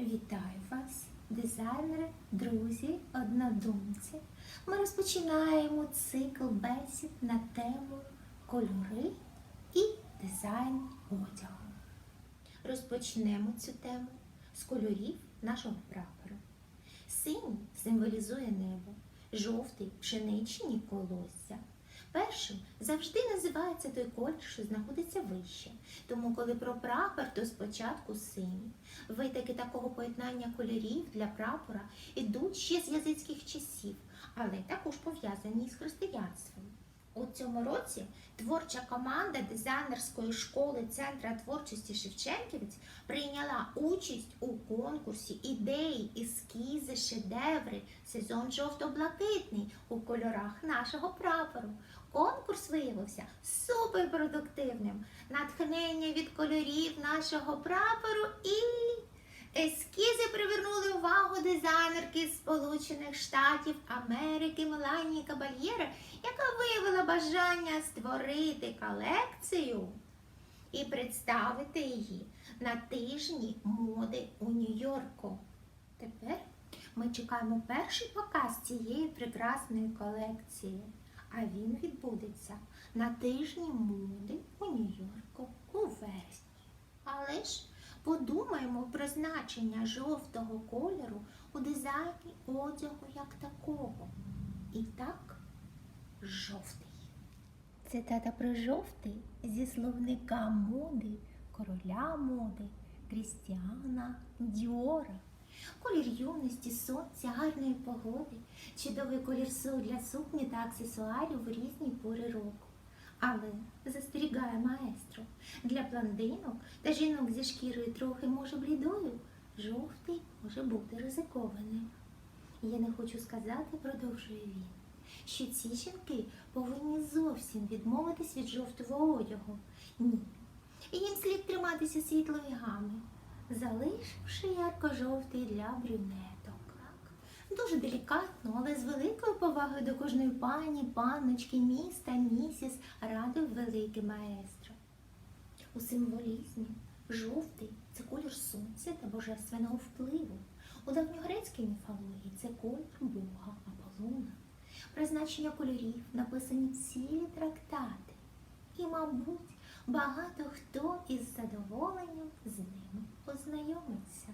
Вітаю вас, дизайнери, друзі, однодумці. Ми розпочинаємо цикл бесід на тему кольори і дизайн одягу. Розпочнемо цю тему з кольорів нашого прапора. Синій символізує небо, жовтий пшеничні колосся. Першим завжди називається той колір, що знаходиться вище. Тому, коли про прапор, то спочатку синій. Витаки такого поєднання кольорів для прапора йдуть ще з язицьких часів, але також пов'язані з християнством. У цьому році творча команда дизайнерської школи Центра творчості Шевченківець прийняла участь у конкурсі ідеї, ескізи, шедеври, сезон жовто-блакитний у кольорах нашого прапору. Конкурс виявився суперпродуктивним. Натхнення від кольорів нашого прапору і ескізи привернули увагу дизайнерки Сполучених Штатів Америки Меланії Кабальєра, яка бажання створити колекцію і представити її на тижні моди у Нью-Йорку. Тепер ми чекаємо перший показ цієї прекрасної колекції, а він відбудеться на тижні моди у Нью-Йорку у вересні. Але ж подумаємо про значення жовтого кольору у дизайні одягу як такого. І так, жовтий. Цитата про жовтий зі словника моди, короля моди, Крістіана Діора. Колір юності, сонця, гарної погоди, чудовий колір для сукні та аксесуарів в різні пори року. Але застерігає маестро, для блондинок та жінок зі шкірою трохи може блідою, жовтий може бути ризикованим. Я не хочу сказати, продовжує він, що ці жінки повинні зовсім відмовитись від жовтого одягу. Ні. Їм слід триматися світлої гами, залишивши ярко-жовтий для брюнеток. Дуже делікатно, але з великою повагою до кожної пані, панночки, міста, місіс радив великий маестро. У символізмі жовтий це колір сонця та божественного впливу. У давньогрецькій міфології це колір Бога Аполлона. Про значення кольорів написані цілі трактати. І, мабуть, багато хто із задоволенням з ними познайомиться.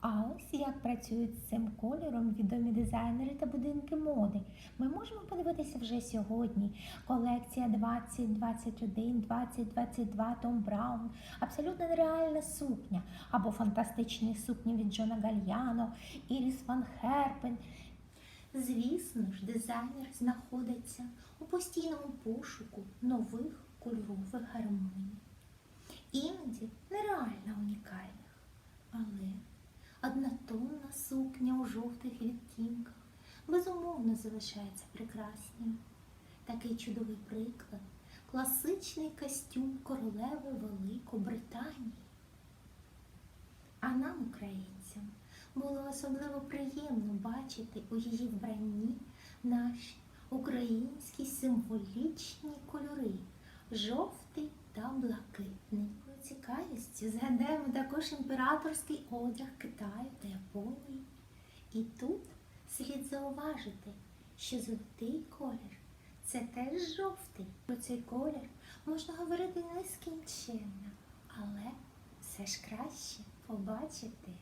А ось як працюють з цим кольором відомі дизайнери та будинки моди. Ми можемо подивитися вже сьогодні. Колекція 2021, 2022 Том Браун, абсолютно нереальна сукня, або фантастичні сукні від Джона Гальяно, Іріс Ван Херпен. Звісно ж, дизайнер знаходиться у постійному пошуку нових кольорових гармоній. Іноді нереально унікальних, але однотонна сукня у жовтих відтінках безумовно залишається прекрасною. Такий чудовий приклад класичний костюм королеви Великобританії. А нам, українцям, було особливо приємно бачити у її вбранні наші українські символічні кольори жовтий та блакитний. Цікавістю згадаємо також імператорський одяг Китаю та Японії. І тут слід зауважити, що золотий колір це теж жовтий. Про цей колір можна говорити нескінченно, але все ж краще побачити.